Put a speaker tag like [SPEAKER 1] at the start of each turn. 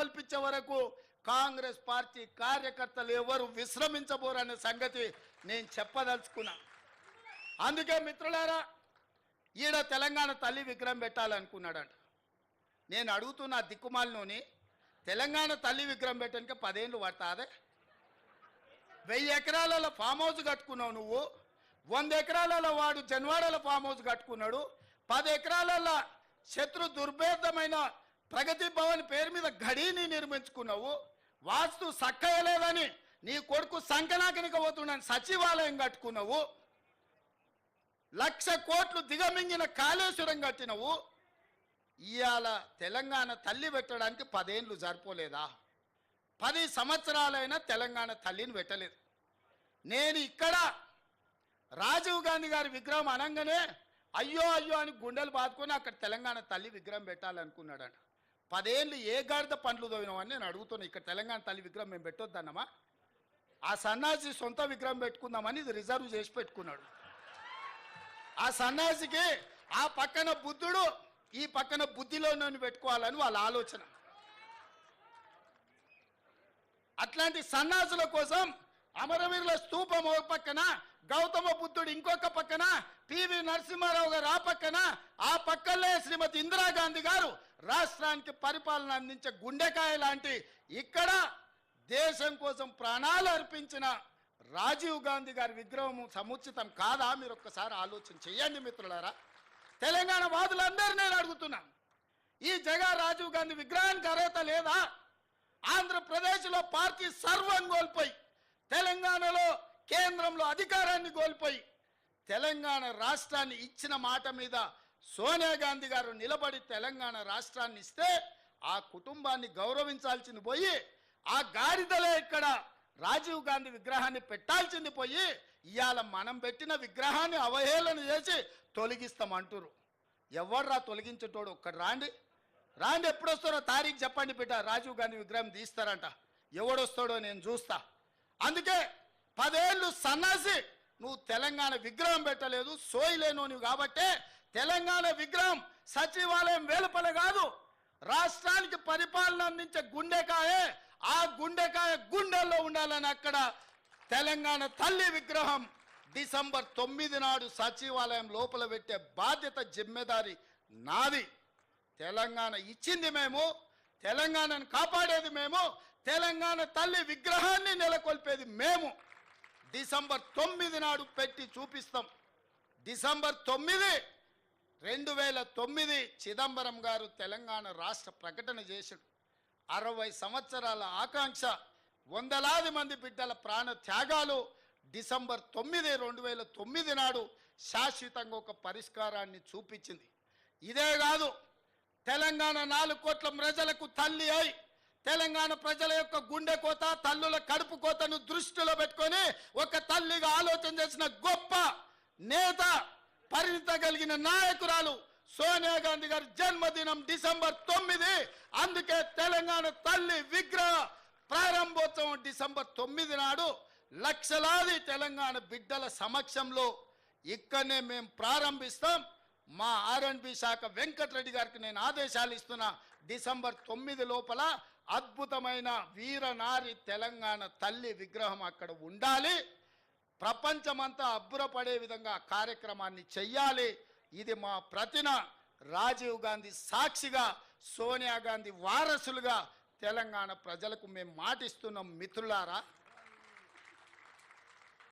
[SPEAKER 1] కల్పించే వరకు కాంగ్రెస్ పార్టీ కార్యకర్తలు ఎవరు విశ్రమించబోరనే సంగతి నేను చెప్పదలుచుకున్నా. అందుకే మిత్రులారా ఈడ తెలంగాణ తల్లి విగ్రహం పెట్టాలనుకున్నాడంట. నేను అడుగుతున్న దిక్కుమాలలోని తెలంగాణ తల్లి విగ్రహం పెట్టడానికి పదేళ్ళు పడతాదే? వెయ్యి ఎకరాలలో ఫామ్ హౌస్ కట్టుకున్నావు నువ్వు వంద ఎకరాలలో వాడు జన్వాడలో ఫామ్ హౌస్ కట్టుకున్నాడు పది ఎకరాలలో శత్రు దుర్భేదమైన ప్రగతి భవన్ పేరు మీద గడీని నిర్మించుకున్నావు. వాస్తు సక్కయలేదని నీ కొడుకు సంకనాకనిక పోతున్నాను సచివాలయం కట్టుకున్నావు. లక్ష కోట్లు దిగమింగిన కాళేశ్వరం కట్టినవు. ఇవాళ తెలంగాణ తల్లి పెట్టడానికి పదేండ్లు సరిపోలేదా? పది సంవత్సరాలైనా తెలంగాణ తల్లిని పెట్టలేదు. నేను ఇక్కడ రాజీవ్ గాంధీ గారి విగ్రహం అనగానే అయ్యో అయ్యో అని గుండెలు బాదుకొని అక్కడ తెలంగాణ తల్లి విగ్రహం పెట్టాలనుకున్నాడంట. పదేళ్ళు ఏ గాడిద పండ్లు తోవినామని నేను అడుగుతున్నాను ఇక్కడ తెలంగాణ తల్లి విగ్రహం మేము పెట్టొద్దన్నమా? ఆ సన్నాసి సొంత విగ్రహం పెట్టుకుందామని ఇది రిజర్వ్ చేసి పెట్టుకున్నాడు. ఆ సన్నాసికి ఆ పక్కన బుద్ధుడు ఈ పక్కన బుద్ధిలో పెట్టుకోవాలని వాళ్ళ ఆలోచన. అట్లాంటి సన్నాసుల కోసం అమరవీరుల స్తూపం ఒక పక్కన గౌతమ బుద్ధుడు ఇంకొక పక్కన పివి నరసింహారావు గారు ఆ పక్కన ఆ పక్కనే శ్రీమతి ఇందిరాగాంధీ గారు రాష్ట్రానికి పరిపాలన అందించే గుండెకాయ లాంటి ఇక్కడ దేశం కోసం ప్రాణాలు అర్పించిన రాజీవ్ గాంధీ గారి విగ్రహం సముచితం కాదా? మీరు ఒక్కసారి ఆలోచన చేయండి మిత్రులారా. తెలంగాణ వాదులందరూ నేను అడుగుతున్నాను. ఈ జగా రాజీవ్ గాంధీ విగ్రహానికి అర్హత లేదా? ఆంధ్రప్రదేశ్లో పార్టీ సర్వం కోల్పోయి తెలంగాణలో కేంద్రంలో అధికారాన్ని కోల్పోయి తెలంగాణ రాష్ట్రాన్ని ఇచ్చిన మాట మీద సోనియా గాంధీ గారు నిలబడి తెలంగాణ రాష్ట్రాన్ని ఇస్తే ఆ కుటుంబాన్ని గౌరవించాల్సింది పోయి ఆ గాడిదలే ఇక్కడ రాజీవ్ గాంధీ విగ్రహాన్ని పెట్టాల్సింది పోయి ఇవాళ మనం పెట్టిన విగ్రహాన్ని అవహేళన చేసి తొలగిస్తామంటురు ఎవర్రా తొలగించేటోడు ఒక్కడు రాండి. రాండి ఎప్పుడొస్తారో తారీఖు చెప్పండి బిడ్డ రాజీవ్ గాంధీ విగ్రహం తీస్తారంట. ఎవడొస్తాడో నేను చూస్తా. అందుకే పదేళ్ళు సన్నాసి నువ్వు తెలంగాణ విగ్రహం పెట్టలేదు సోయిలేను నువ్వు కాబట్టే తెలంగాణ విగ్రహం సచివాలయం వెలుపల కాదు రాష్ట్రానికి పరిపాలన అందించే గుండెకాయే ఆ గుండెకాయ గుండెల్లో ఉండాలని అక్కడ తెలంగాణ తల్లి విగ్రహం డిసెంబర్ తొమ్మిది నాడు సచివాలయం లోపల పెట్టే బాధ్యత జిమ్మెదారి నాది. తెలంగాణ ఇచ్చింది మేము తెలంగాణను కాపాడేది మేము తెలంగాణ తల్లి విగ్రహాన్ని నెలకొల్పేది మేము. డిసెంబర్ తొమ్మిది నాడు పెట్టి చూపిస్తాం. డిసెంబర్ తొమ్మిది రెండు వేల తొమ్మిది చిదంబరం గారు తెలంగాణ రాష్ట్ర ప్రకటన చేశాడు. అరవై సంవత్సరాల ఆకాంక్ష వందలాది మంది బిడ్డల ప్రాణ త్యాగాలు డిసెంబర్ తొమ్మిది రెండు వేల తొమ్మిది నాడు శాశ్వతంగా ఒక పరిష్కారాన్ని చూపించింది. ఇదే కాదు తెలంగాణ నాలుగు కోట్ల ప్రజలకు తల్లి అయి తెలంగాణ ప్రజల యొక్క గుండె కోత తల్లుల కడుపు కోతను దృష్టిలో పెట్టుకొని ఒక తల్లిగా ఆలోచన చేసిన గొప్ప నేత పరిణిత కలిగిన నాయకురాలు సోనియా గాంధీ గారి జన్మదినం డిసెంబర్ తొమ్మిది. అందుకే తెలంగాణ తల్లి విగ్రహ ప్రారంభోత్సవం డిసెంబర్ తొమ్మిది నాడు లక్షలాది తెలంగాణ బిడ్డల సమక్షంలో ఇక్కడనే మేము ప్రారంభిస్తాం. మా ఆర్ఎండ్బి శాఖ వెంకటరెడ్డి గారికి నేను ఆదేశాలు ఇస్తున్నా. డిసెంబర్ తొమ్మిది లోపల అద్భుతమైన వీరనారి తెలంగాణ తల్లి విగ్రహం అక్కడ ఉండాలి. ప్రపంచమంతా అబ్బురపడే విధంగా కార్యక్రమాన్ని చెయ్యాలి. ఇది మా ప్రతిన రాజీవ్ గాంధీ సాక్షిగా సోనియా గాంధీ వారసులుగా తెలంగాణ ప్రజలకు మేము మాటిస్తున్నాం మిత్రులారా.